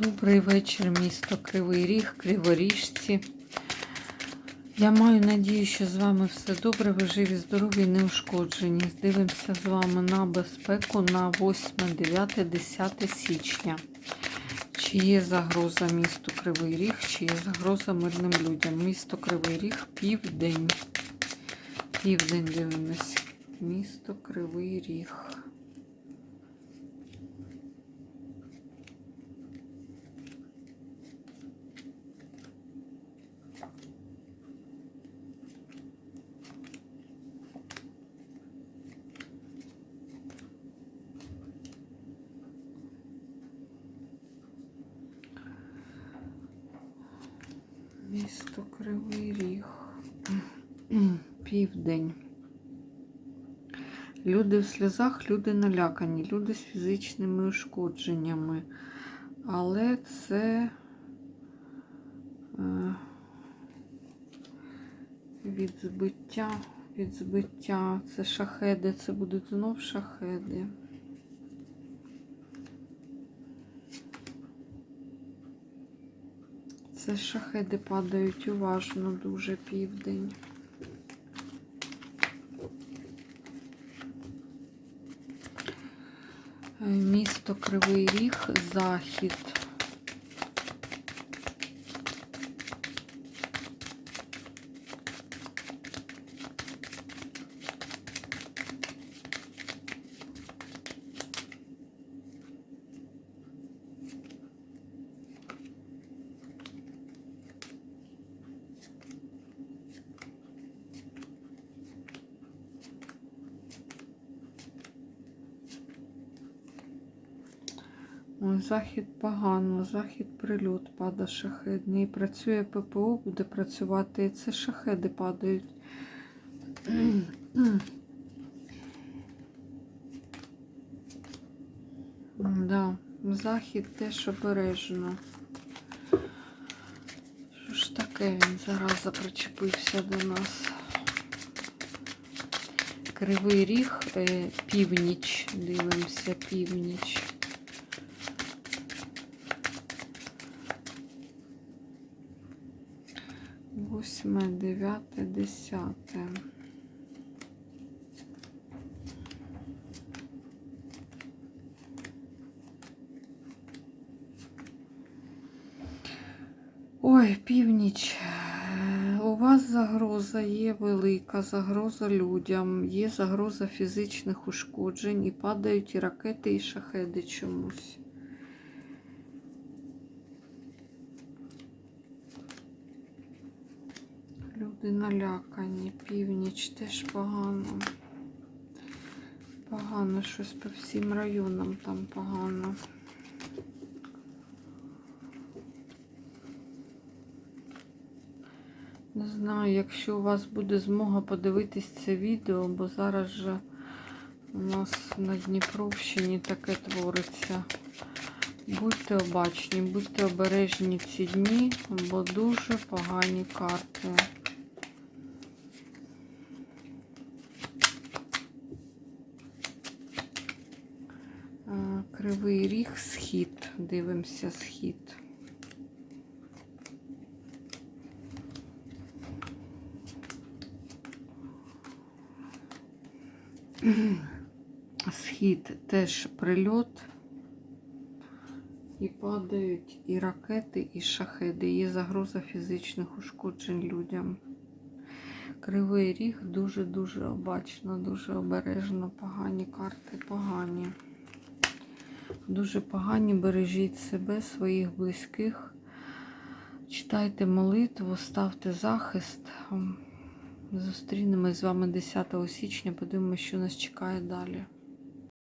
Добрий вечір, місто Кривий Ріг, Криворіжці. Я маю надію, що з вами все добре, ви живі, здорові, неушкоджені. Дивимося з вами на безпеку на 8, 9, 10 січня. Чи є загроза місту Кривий Ріг, чи є загроза мирним людям? Місто Кривий Ріг, південь. Південь дивимось. Місто Кривий Ріг. Місто Кривий Ріг. Південь. Люди в сльозах, люди налякані, люди з фізичними ушкодженнями. Але це е, від збиття, від збиття. Це шахеди, це будуть знов шахеди. Це шахеди падають уважно дуже південь. Е, Місто Кривий Ріг, захід. Ой, захід погано, захід прильот пада шахедний. Працює ППО, буде працювати. І це шахеди падають. Да, захід теж обережно. Що ж таке він зараза причепився до нас? Кривий ріг, е, північ. Дивимося, північ. Восьме, дев'яте, десяте. Ой, північ. У вас загроза є велика, загроза людям, є загроза фізичних ушкоджень і падають і ракети, і шахеди чомусь. Люди налякані, північ теж погано. Погано щось по всім районам там погано. Не знаю, якщо у вас буде змога подивитись це відео, бо зараз же у нас на Дніпровщині таке твориться. Будьте обачні, будьте обережні ці дні, бо дуже погані карти. Кривий ріг, схід. Дивимося схід. Схід теж прильот. І падають і ракети, і шахеди. Є загроза фізичних ушкоджень людям. Кривий ріг дуже-дуже обачно, дуже обережно. Погані карти, погані. Дуже погані. Бережіть себе, своїх близьких. Читайте молитву, ставте захист. Зустрінемось з вами 10 січня. Подивимося, що нас чекає далі.